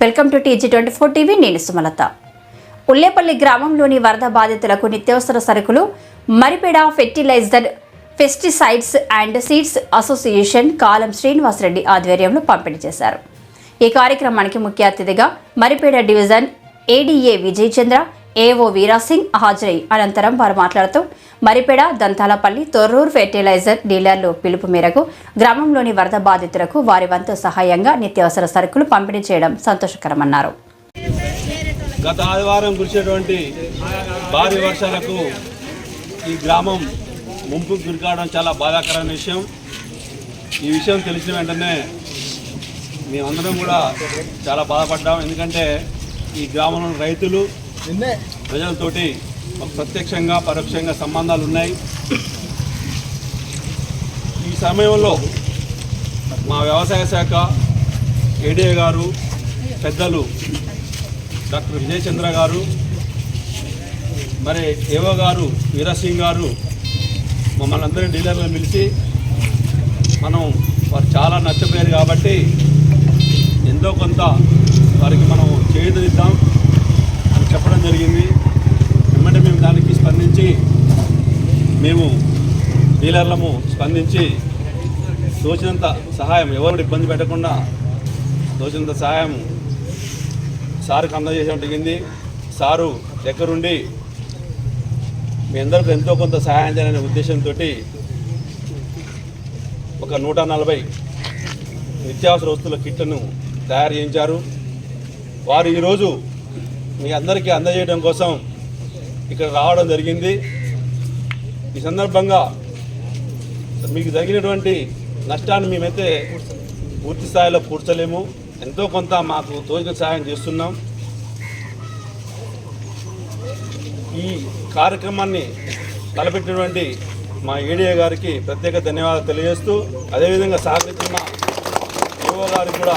Welcome to TG twenty four TV నేను సుమలత. ఉల్లేపల్లి గ్రామంలోని వరద బాధితులకు నిత్యావసర సరుకులు Maripeda fertiliser pesticides and seeds association Kalam Srinivasa Reddy ఆధ్వర్యంలో పంపిణీ చేశారు. ఈ కార్యక్రమానికి ముఖ్య అతిథిగా Maripeda division ADA Vijayachandra AO Veera Singh హాజరై అనంతరం వారు మాట్లాడుతూ మరిపెడ దంతాలపల్లి తొర్రూరు ఫెర్టిలైజర్ డీలర్లు పిలుపు మేరకు గ్రామంలోని వరద బాధితులకు వారి వంతు సహాయంగా నిత్యావసర సరుకులు పంపిణీ చేయడం సంతోషకరమన్నారు. గత ఆదివారం కురిసేటువంటి భారీ వర్షాలకు ఈ గ్రామం ముంపు గురికావడం చాలా బాధాకరమైన విషయం. ఈ విషయం తెలిసిన వెంటనే మేమందరం కూడా చాలా బాధపడ్డాం. ఎందుకంటే ఈ గ్రామంలో రైతులు ప్రజలతోటి ప్రత్యక్షంగా పరోక్షంగా సంబంధాలు ఉన్నాయి. ఈ సమయంలో మా వ్యవసాయ శాఖ ఏడీఏ గారు పెద్దలు డాక్టర్ విజయచంద్ర గారు మరి ఏవో గారు వీరసింగ్ గారు మమ్మల్ని అందరి డీలర్లను పిలిచి మనం వారు చాలా నచ్చపోయారు కాబట్టి ఎంతో కొంత వారికి మనం చేయుదిద్దాం జరిగింది. వెంటనే మేము దానికి స్పందించి మేము డీలర్లము స్పందించి తోచినంత సహాయం ఎవరు ఇబ్బంది పెట్టకుండా తోచినంత సహాయం సార్కి అందజేయడం జరిగింది. సారు దగ్గరుండి మీ అందరికీ ఎంతో కొంత సహాయం చేయాలనే ఉద్దేశంతో ఒక నూట నలభై నిత్యావసర వస్తువుల కిట్లను తయారు చేయించారు. వారు ఈరోజు మీ అందరికీ అందజేయడం కోసం ఇక్కడ రావడం జరిగింది. ఈ సందర్భంగా మీకు జరిగినటువంటి నష్టాన్ని మేమైతే పూర్తి స్థాయిలో పూడ్చలేము. ఎంతో కొంత మాకు తోచిన సహాయం చేస్తున్నాం. ఈ కార్యక్రమాన్ని తలపెట్టినటువంటి మా ఏడీఏ గారికి ప్రత్యేక ధన్యవాదాలు తెలియజేస్తూ అదేవిధంగా సహకరించిన యువ గారికి కూడా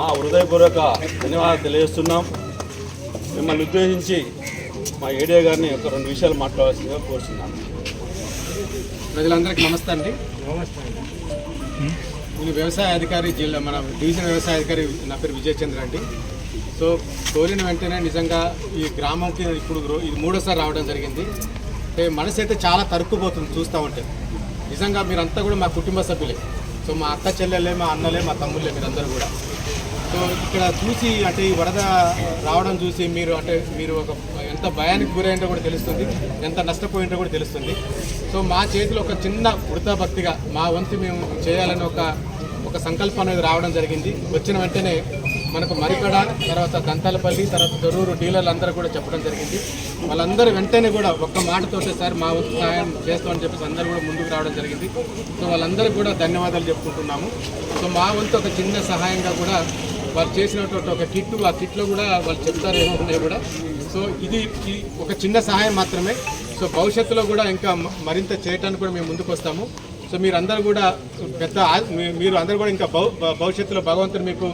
మా హృదయపూర్వక ధన్యవాదాలు తెలియజేస్తున్నాం. మిమ్మల్ని ఉద్దేశించి మా ఏడియా గారిని ఒక రెండు విషయాలు మాట్లాడాల్సిందిగా కోరుతున్నాను ప్రజలందరికీ నమస్తే అండి. నేను వ్యవసాయ అధికారి జిల్లా మన డివిజన్ వ్యవసాయ అధికారి నా పేరు విజయ్ చంద్ర అండి. సో కోరిన వెంటనే నిజంగా ఈ గ్రామంకి ఇప్పుడు ఇది మూడోసారి రావడం జరిగింది. అంటే మనసు అయితే చాలా తరుక్కుపోతుంది చూస్తూ ఉంటే. నిజంగా మీరంతా కూడా మా కుటుంబ సభ్యులే. సో మా అక్క చెల్లెలే మా అన్నలే మా తమ్ముళ్ళే మీరందరూ కూడా. సో ఇక్కడ చూసి అంటే ఈ వరద రావడం చూసి మీరు అంటే మీరు ఒక ఎంత భయానికి గురైందో కూడా తెలుస్తుంది ఎంత నష్టపోయిందో కూడా తెలుస్తుంది. సో మా చేతిలో ఒక చిన్న వృతా భక్తిగా మా వంతు మేము చేయాలని ఒక ఒక సంకల్పం అనేది రావడం జరిగింది. వచ్చిన వెంటనే మనకు మరికడ తర్వాత దంతాలపల్లి తర్వాత దొరూరు డీలర్లు అందరూ కూడా చెప్పడం జరిగింది. వాళ్ళందరూ వెంటనే కూడా ఒక్క మాటతో సార్ మా వంతు సహాయం చేస్తామని చెప్పేసి అందరూ కూడా ముందుకు రావడం జరిగింది. సో వాళ్ళందరూ కూడా ధన్యవాదాలు చెప్పుకుంటున్నాము. సో మా వంతు ఒక చిన్న సహాయంగా కూడా వాళ్ళు చేసినటువంటి ఒక కిట్ ఆ కిట్లో కూడా వాళ్ళు చెప్తారు ఏమో ఉన్నాయి కూడా. సో ఇది ఒక చిన్న సహాయం మాత్రమే. సో భవిష్యత్తులో కూడా ఇంకా మరింత చేయడానికి కూడా మేము ముందుకు వస్తాము సో మీరందరూ కూడా పెద్ద మీరు అందరూ కూడా ఇంకా భవ- భవిష్యత్తులో భగవంతుడు మీకు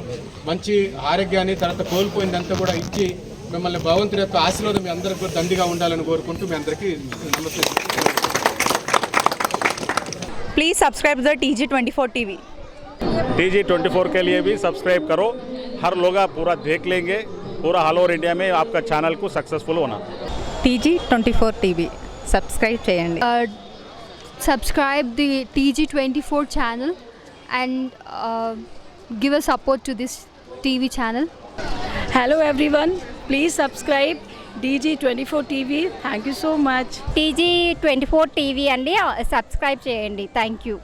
మంచి ఆరోగ్యాన్ని తర్వాత కోల్పోయిందంతా కూడా ఇచ్చి మిమ్మల్ని భగవంతుడి యొక్క ఆశీర్వాదం మీ అందరికీ కూడా దండిగా ఉండాలని కోరుకుంటూ మీ అందరికీ నమస్తే. Please subscribe the TG twenty four TV twenty four के लिए भी सब्सक्राइब करो हर लोग आप पूरा देख लेंगे पूरा ऑल ओवर इंडिया में आपका चैनल को सक्सेसफुल होना TG24 TV. Subscribe చేయండి uh, subscribe the TG24 channel and uh, give a support to this TV channel. Hello everyone, please subscribe DG24 TV. Thank you so much. TG twenty four TV అండి subscribe చేయండి thank you